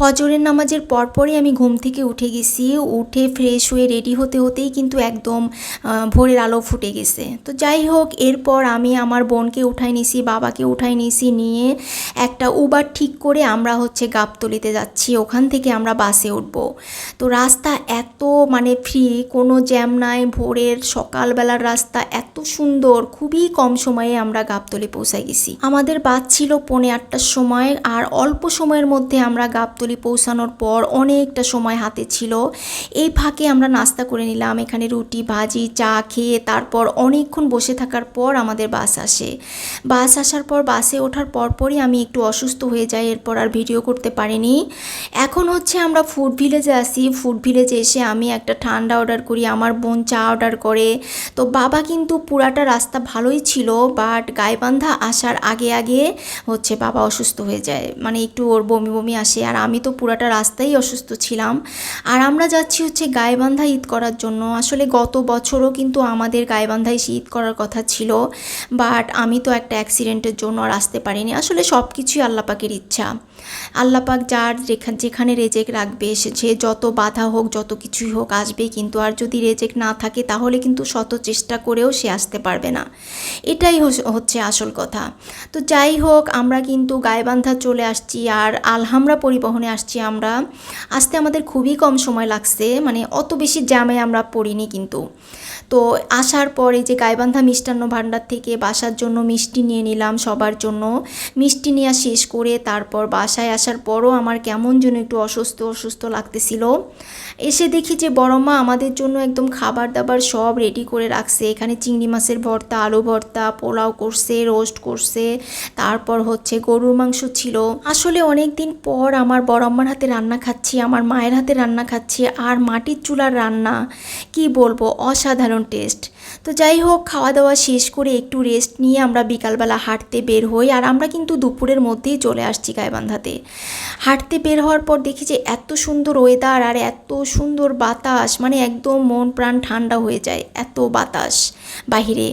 ফজরের নামাজের পরপরই আমি ঘুম থেকে উঠে গেছি। উঠে ফ্রেশ হয়ে রেডি হতে হতেই কিন্তু একদম ভোরের আলো ফুটে গেছে। তো যাই হোক, এরপর আমি আমার বোনকে উঠাই নিছি, বাবাকে উঠাই নিছি, নিয়ে একটা উবার ঠিক করে আমরা হচ্ছে গাবতলিতে যাচ্ছি। ওখান থেকে আমরা বাসে উঠব। তো রাস্তা এত মানে ফ্রি কোনো জ্যাম নাই। ভোরের সকালবেলার রাস্তা এত সুন্দর, খুবই কম সময়ে আমরা গাবতলি পৌঁছাই গেছি। আমাদের বাস ছিল পৌনে আটটার সময়, আর অল্প সময়ের মধ্যে আমরা গাবতলি পৌঁছানোর পর অনেকটা সময় হাতে ছিল। এই ফাঁকে আমরা নাস্তা করে নিলাম, এখানে রুটি, ভাজি, চা খেয়ে তারপর অনেকক্ষণ বসে থাকার পর আমাদের বাস আসে। বাস আসার পর, বাসে ওঠার পরপরই আমি একটু অসুস্থ হয়ে যাই, এরপর আর ভিডিও করতে পারিনি। এখন হচ্ছে আমরা ফুড ভিলেজে আসি। ফুড ভিলেজে এসে আমি একটা ঠান্ডা অর্ডার করি, আমার বোন চা অর্ডার করে। তো বাবা কিন্তু পুরাটা রাস্তা ভালোই ছিল, বাট গাইবান্ধা আসার আগে আগে হচ্ছে বাবা অসুস্থ হয়ে যায়। মানে একটু ওর বমি বমি আসে, আর আমি তো পুরাটা রাস্তায় অসুস্থ ছিলাম। আর আমরা যাচ্ছি হচ্ছে গায়েবান্ধা ঈদ করার জন্য। আসলে গত বছরও কিন্তু আমাদের গাইবান্ধায় এসে ঈদ করার কথা ছিল। বাট আমি তো একটা অ্যাক্সিডেন্টের জন্য আর আসতে পারিনি। আসলে সব কিছুই আল্লাপাকের ইচ্ছা। আল্লাপাক যার যেখানে রেজেক রাখবে, সে যত বাধা হোক, যত কিছুই হোক আসবে, কিন্তু আর যদি রেজেক না থাকে, তাহলে কিন্তু শত চেষ্টা করেও সে আসতে পারবে না। এটাই হচ্ছে আসল কথা। তো যাই হোক, আমরা কিন্তু গায়েবান্ধা চলে আসছি আর আলহামরা পরিবহনে আসছি আমরা। আসতে আমাদের খুবই কম সময় লাগছে মানে অত বেশি জ্যামে আমরা পড়িনি কিন্তু। তো আসার পরে যে গাইবান্ধা মিষ্টান্ন ভাণ্ডার থেকে বাসার জন্য মিষ্টি নিয়ে নিলাম সবার জন্য। মিষ্টি নেওয়া শেষ করে তারপর বাসায় আসার পরও আমার কেমন যেন একটু অসুস্থ অসুস্থ লাগতেছিল। এসে দেখি যে বড় মা আমাদের জন্য একদম খাবার দাবার সব রেডি করে রাখছে। এখানে চিংড়ি মাছের ভর্তা, আলু ভর্তা, পোলাও করছে রোস্ট করছে, তারপর হচ্ছে গরুর মাংস ছিল। আসলে অনেক দিন পর আমার বড় আম্মার হাতে রান্না খাচ্ছি, আমার মায়ের হাতে রান্না খাচ্ছি, আর মাটির চুলার রান্না, কি বলব, অসাধারণ। টেস্ট তো যাই হোক খাওয়া দাওয়া শেষ করে একটু রেস্ট নিয়ে আমরা বিকালবেলা হাঁটতে বের হই আর আমরা কিন্তু দুপুরের মধ্যেই চলে আসছি গাইবান্ধাতে। হাঁটতে বের হওয়ার পর দেখি যে এত সুন্দর ওয়েদার আর এত সুন্দর বাতাস মানে একদম মন প্রাণ ঠান্ডা হয়ে যায়, এত বাতাস বাহিরে।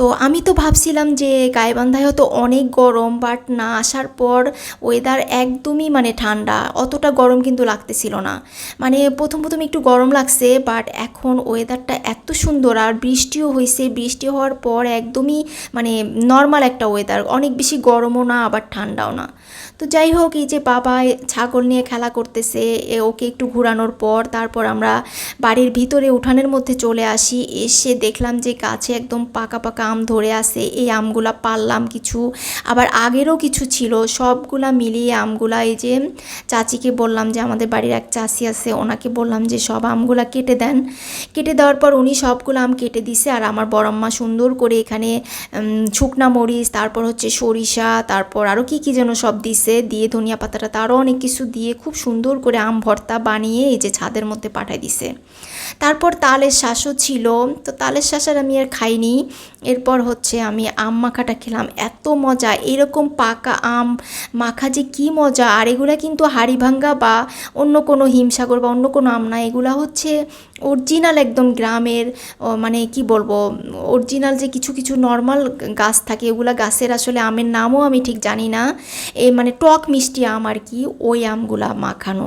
তো আমি তো ভাবছিলাম যে গাইবান্ধায় হয়তো অনেক গরম বাট না, আসার পর ওয়েদার একদমই মানে ঠান্ডা, অতটা গরম কিন্তু লাগতেছিল না। মানে প্রথম প্রথম একটু গরম লাগছে বাট এখন ওয়েদারটা এত সুন্দর আর বৃষ্টিও হয়েছে বৃষ্টি হওয়ার পর একদমই মানে নর্মাল একটা ওয়েদার অনেক বেশি গরমও না, আবার ঠান্ডাও না। তো যাই হোক, এই যে বাবা ছাগল নিয়ে খেলা করতেছে ওকে একটু ঘোরানোর পর তারপর আমরা বাড়ির ভিতরে উঠানের মধ্যে চলে আসি, এসে দেখলাম যে গাছে একদম পাকা পাকা আম ধরে আছে, এই আমগুলা পারলাম কিছু। আবার আগেরও কিছু ছিল, সবগুলা মিলিয়ে আমগুলা, এই যে চাচিকে বললাম যে আমাদের বাড়ির এক চাষি আছে, ওনাকে বললাম যে সব আমগুলা কেটে দেন। কেটে দেওয়ার পর উনি সবগুলো আম কেটে দিছে আর আমার বড়ম্মা সুন্দর করে এখানে শুকনা মরিচ, তারপর হচ্ছে সরিষা, তারপর আরও কি কি যেন সব দিছে, দিয়ে ধনিয়া পাতাটা তারও অনেক কিছু দিয়ে খুব সুন্দর করে আম ভর্তা বানিয়ে এই যে ছাদের মধ্যে পাঠাই দিছে। তারপর তালের শ্বাসও ছিল, তো তালের শ্বাস আর আমি আর খাইনি। এরপর হচ্ছে আমি আম মাখাটা খেলাম, এত মজা, এরকম পাকা আম মাখা যে কি মজা, আর এগুলা কিন্তু হাড়ি ভাঙ্গা বা অন্য কোনো হিমসাগর বা অন্য কোনো আম না, এগুলা হচ্ছে অরিজিনাল একদম গ্রামের মানে কি বলব অরিজিনাল যে কিছু কিছু নর্মাল গাছ থাকে, এগুলা গাছের আসলে আমের নামও আমি ঠিক জানি না। এই মানে টক মিষ্টি আম আর কি, ওই আমগুলা মাখানো।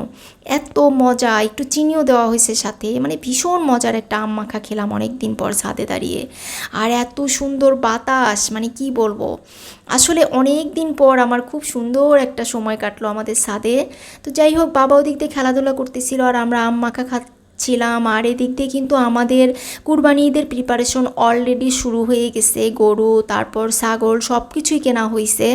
এত মজা, একটু চিনিও দেওয়া হয়েছে সাথে। মানে ভীষণ মজার একটা আম মাখা খেলাম অনেক দিন পর ছাদে দাঁড়িয়ে। আর এত সুন্দর বাতাস মানে কি বলব, আসলে অনেক দিন পর আমার খুব সুন্দর একটা সময় কাটলো আমাদের ছাদে। তো যাই হোক, বাবা ওদিক দিয়ে খেলাধুলা করতেছিল আর আমরা আম মাখা খা ছিলাম আর এদিক দিয়ে কিন্তু আমাদের কুরবানি ঈদের প্রিপারেশন অলরেডি শুরু হয়ে গেছে, গরু, তারপর ছাগল সব কিছুই কেনা হয়েছে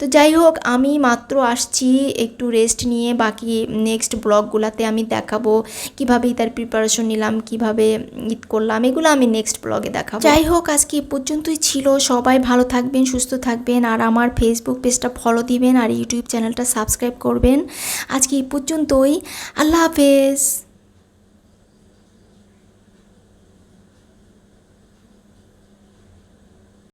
তো যাই হোক, আমি মাত্র আসছি, একটু রেস্ট নিয়ে বাকি নেক্সট ব্লগগুলোতে আমি দেখাবো কীভাবে ঈদের প্রিপারেশন নিলাম, কীভাবে ঈদ করলাম, এগুলো আমি নেক্সট ব্লগে দেখাবো। যাই হোক, আজকে এ পর্যন্তই ছিল। সবাই ভালো থাকবেন, সুস্থ থাকবেন, আর আমার ফেসবুক পেজটা ফলো দিবেন, আর ইউটিউব চ্যানেলটা সাবস্ক্রাইব করবেন। আজকে এই পর্যন্তই। আল্লাহ হাফেজ।